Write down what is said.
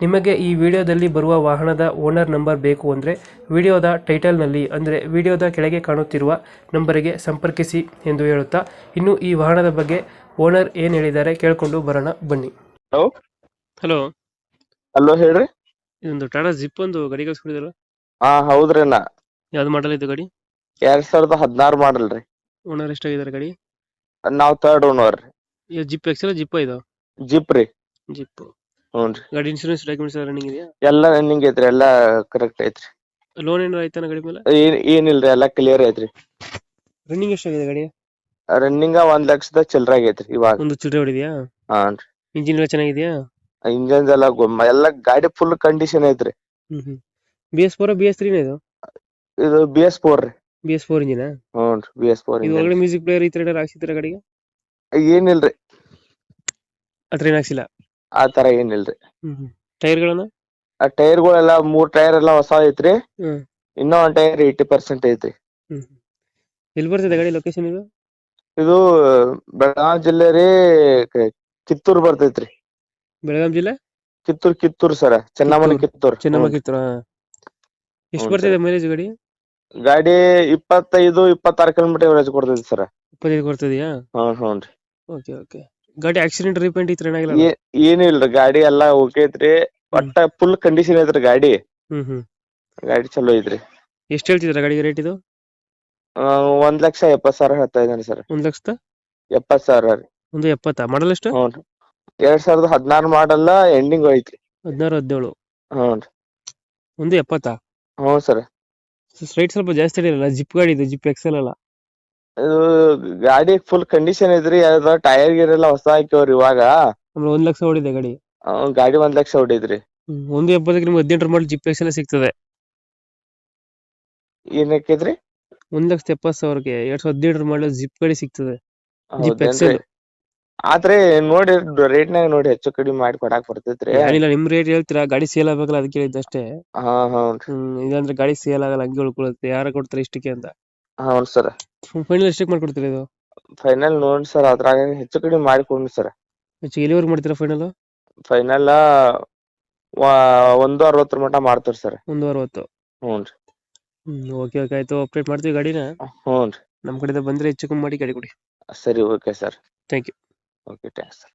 ನಿಮಗೆ ಈ ವಿಡಿಯೋದಲ್ಲಿ ಬರುವ ವಾಹನದ ಓನರ್ ನಂಬರ್ ಬೇಕು ಅಂದರೆ ವಿಡಿಯೋದ ಟೈಟಲ್ನಲ್ಲಿ ಅಂದರೆ ವಿಡಿಯೋದ ಕೆಳಗೆ ಕಾಣುತ್ತಿರುವ ನಂಬರಿಗೆ ಸಂಪರ್ಕಿಸಿ ಎಂದು ಹೇಳುತ್ತಾ ಇನ್ನು ಈ ವಾಹನದ ಬಗ್ಗೆ ಓನರ್ ಏನು ಹೇಳಿದ್ದಾರೆ ಕೇಳಿಕೊಂಡು ಬರೋಣ ಬನ್ನಿ. ಹಲೋ? ಹಲೋ? ಹಲೋ ಹೇಳ್ರಿ. ಇದೊಂದು ಟಾಟಾ ಜಿಪ್ ಒಂದು ಗಾಡಿ ಕಳಿಸ್ಕೊಂಡಿದ್ರು ಹಾ ಹೌದ್ರಿ ಅಣ್ಣ. ಯಾವ್ದು ಮಾಡಲ್ ಇದು ಗಾಡಿ? ಎರಡ್ ಸಾವಿರದ ಹದಿನಾರು ಮಾಡಲ್ ರೀ. ಓನರ್ ಎಷ್ಟಾಗಿದ್ದಾರೆ ಗಾಡಿ? ನಾವ್ third owner Zip XL Zip ಇದು ಜಿಪ್ ರೀ. ಜಿಪ್ ಹ್ಞೂನ್ರಿ. ಗಾಡಿ ಇನ್ಶೂರೆನ್ಸ್ ಡಾಕ್ಯುಮೆಂಟ್ಸ್ ರನ್ನಿಂಗ್ ಇದೆಯಾ? ಎಲ್ಲ ರನ್ನಿಂಗ್ ಐತ್ರಿ ಎಲ್ಲ ಕರೆಕ್ಟ್ ಐತ್ರಿ. ಲೋನ್ ಏನಾರ ಐತಾನ ಗಾಡಿ ಮೇಲೆ? ಏನ್ ಏನಿಲ್ರಿ ಎಲ್ಲಾ ಕ್ಲಿಯರ್ ಐತ್ರಿ. ರನ್ನಿಂಗ್ ಎಷ್ಟಾಗಿದೆ ಗಾಡಿ? ರನ್ನಿಂಗ್ ಒಂದ್ ಲಕ್ಷದ ಚಿಲ್ರ ಆಗೈತ್ರಿ ಇವಾಗ. ಒಂದು ಚಿಲ್ಲರೆ ಹೊಡಿದ್ಯಾ? ಹಾನ್ರಿ. ಇಂಜಿನ್ ಎಲ್ಲ ಚೆನ್ನಾಗಿದೆಯಾ? ಇಂಜಿನ್ ಎಲ್ಲ ಗೊಮ್ಮ ಎಲ್ಲಾ ಗಾಡಿ ಫುಲ್ ಕಂಡೀಷನ್ ಐತ್ರಿ. ಹ್ಮ್ ಹ್ಮ್. B S four B S ತ್ರೀನ ಇದು? ಇದು ಬಿ ಎಸ್ ಫೋರ್ ರೀ. ಬಿ ಎಸ್ ಫೋರ್ ಇಂಜಿನ ಹ್ಞೂನ್ರಿ ಬಿ ಎಸ್ ಫೋರ್ ಇದು ಒಳಗಡೆ ಮ್ಯೂಸಿಕ್ ಪ್ಲೇಯರ್ ಈ ತರ ಏನಾರ ಹಾಕ್ಸಿದ್ರ ಗಾಡಿಗೆ? ಏನಿಲ್ರಿ. ಹತ್ರ ಏನ್ ಹಾಕ್ಸಿಲ್ಲ? ಆ ತರ ಏನಿಲ್ರಿ. ಹ್ಮ್ ಹ್ಮ್. ಟೈರ್ಗಳನ್ನ? ಆ ಟೈರ್ಗಳೆಲ್ಲ ಮೂರ್ ಟೈರ್ ಎಲ್ಲಾ ಹೊಸ ಐತ್ರಿ ಹ್ಮ್. ಇನ್ನೂ ಒಂದ್ ಟೈರ್ ಏಯ್ಟಿ ಪರ್ಸೆಂಟ್ ಐತ್ರಿ. ಹ್ಮ್ ಎಲ್ಲಿ ಬರ್ತದೆ ಗಾಡಿ ಲೊಕೇಶನ್ ಇದು? ಇದು ಬೆಳಗಾಂ ಜಿಲ್ಲೆ ರೀ ಕ- ಕಿತ್ತೂರ್ ಬರ್ತೈತ್ರಿ. ಬೆಳಗಾಂ ಜಿಲ್ಲೆ? ಕಿತ್ತೂರ್ ಕಿತ್ತೂರ್ ಸರ. ಚೆನ್ನಮ್ಮನ ಕಿತ್ತೂರ್. ಚೆನ್ನಮ್ಮ ಕಿತ್ತೂರ್? ಎಷ್ಟು ಬರ್ತಿದೆ ಮೈಲೇಜ್ ಗಾಡಿ? ಗಾಡಿ ಇಪ್ಪತ್ತೈದು ಇಪ್ಪತ್ತಾರು ಕಿಲೋಮೀಟರ್ ಎವರೇಜ್ ಕೊಡ್ತೈತಿ ಸರ್. ಇಪ್ಪತ್ತೈದು ಕೊಡ್ತದೆಯಾ? ಹ್ಞೂ ರೀ. Okay okay. ಗಾಡಿ ಆಕ್ಸಿಡೆಂಟ್ ರೀಪೇಂಟ್ ತರ ಏನಾಗಿಲ್ಲ ಏ- ಏನೂ ಇಲ್ರಿ ಗಾಡಿ ಎಲ್ಲಾ ಓಕೆ ಐತ್ರಿ. ಒಟ್ಟ ಫುಲ್ ಕಂಡೀಷನ್ ಐತ್ರಿ ಗಾಡಿ. ಹ್ಮ್ ಹ್ಮ್. ಗಾಡಿ ಚಲೋ ಐತ್ರಿ. ಎಷ್ಟು ಹೇಳ್ತಿದ್ರ ಗಾಡಿಗೆ ರೇಟ್ ಇದು? ಆ, ಒಂದ್ ಲಕ್ಷ ಎಪ್ಪತ್ ಸಾವಿರ ಹೇಳ್ತಾ ಇದ್ದಾನೆ ಸರ್ ಒಂದ್ ಲಕ್ಷದ? ಎಪ್ಪತ್ ಸಾವಿರ ರೀ. ಒಂದು ಎಪ್ಪತ್ತ? ಮಾಡಲ್ ಎಷ್ಟು? ಹ್ಞೂನ್ರಿ ಎರಡ್ ಸಾವಿರದ ಹದಿನಾರು ಮಾಡಲ್ಲ ಎಂಡಿಂಗ್ ಐತ್ರಿ. ಹದಿನಾರು ಹದಿನೇಳು. ಹ್ಞೂನ್ರಿ ಒಂದು ಎಪ್ಪತ್ತ? ಹ್ಞೂ ಸರ್ ಸ್ಟ್ರೈಟ್ ಸ್ವಲ್ಪ ಜಾಸ್ತಿ ಹಿಡಿಯಲ್ಲ ಜಿಪ್ ಗಾಡಿ ಇದು ಜಿಪ್ ಎಕ್ಸೆಲ್ ಅಲ್ಲ. ಇದು ಗಾಡಿ ಫುಲ್ ಕಂಡೀಷನ್ ಐತ್ರಿ ಅದ ಟೈರ್ ಗೀರ್ ಎಲ್ಲ ಹೊಸ ಹಾಕ್ಯವ್ರಿ ಇವಾಗ. ಆಮೇಲೆ ಒಂದ್ ಲಕ್ಷ ಓಡಿದೆ ಗಾಡಿ. ಆ, ಗಾಡಿ ಒಂದ್ ಲಕ್ಷ ಹೊಡೈತ್ರಿ ಹ್ಮ್. ಒಂದು ಎಪ್ಪತ್ತಕ್ಕೆ ನಿಮ್ಗೆ ಹದಿನೆಂಟರ ಮಾಡಲ್ ಜಿಪ್ ಎಕ್ಸೆಲ್ ಸಿಗ್ತದೆ. ಏನ್ ಹಾಕಿದ್ರಿ ಒಂದ್ ಲಕ್ಷದ ಎಪ್ಪತ್ತು ಸಾವಿರಕ್ಕೆ ಎರಡ್ ಸಾವಿರದ ಹದಿನೆಂಟರ ಮಾಡಲ್ ಜಿಪ್ ಗಾಡಿ ಸಿಗ್ತದೆ. ಜಿಪ್ ಹೌದೇನ್ರಿ? ಎಕ್ಸೆಲ್ ಆದ್ರೆ ನೋಡಿ ರೇಟ್ನಾಗ ನೋಡಿ ಹೆಚ್ಚು ಕಡಿಮೆ ಮಾಡಿ ಕೊಡಾಕ್ ಬರ್ತೈತ್ರಿ. ಏನಿಲ್ಲ ನಿಮ್ ರೇಟ್ ಹೇಳ್ತೀರಾ? ಗಾಡಿ ಸೇಲ್ ಆಗ್ಬೇಕಲ್ಲ ಅದಕ್ಕೆ ಹೇಳಿದ್ದಷ್ಟೇ ಹಾ ಹಾ ಹ್ಮ್ ಇಲ್ಲಾಂದ್ರೆ ಗಾಡಿ ಸೇಲ್ ಆಗಲ್ಲ ಹಂಗೆ ಉಳ್ಕೊಳುತ್ತೆ. ಯಾರ ಕೊಡ್ತಾರೆ ಇಷ್ಟಕ್ಕೆ ಅಂತ. ಹೌನ್ ಸರ್. ಫೈನಲ್ ಎಷ್ಟಕ್ಕೆ ಮಾಡ್ಕೊಡ್ತೀರಾ ಇದು? ಫೈನಲ್ ನೋಡಿ ಸರ್ ಅದ್ರಾಗ ಹೆಚ್ಚು ಕಡಿಮೆ ಮಾಡಿ ಕೊಡ್ರಿ ಸರ್ ಹೆಚ್ಚು ಎಲ್ಲಿವರೆಗೆ ಮಾಡ್ತೀರಾ ಫೈನಲ್ ಫೈನಲ್ ಒಂದು ಅರವತ್ತರ ಮಟ ಮಾಡ್ತೀರಿ ಸರ್ ಒಂದು ಅರವತ್ತು. ಹ್ಞೂನ್ರಿ ಹ್ಮ್ ಓಕೆ ಓಕೆ ಆಯ್ತು. ಅಪ್ಡೇಟ್ ಮಾಡ್ತೀವಿ ಗಾಡಿನ. ಹ್ಞೂ ರೀ. ನಮ್ಮ ಕಡೆಯಿಂದ ಬಂದರೆ ಹೆಚ್ಚು ಕಮ್ಮಿ ಮಾಡಿ ಗಾಡಿ ಕೊಡಿ. ಸರಿ okay sir thank you okay thanks sir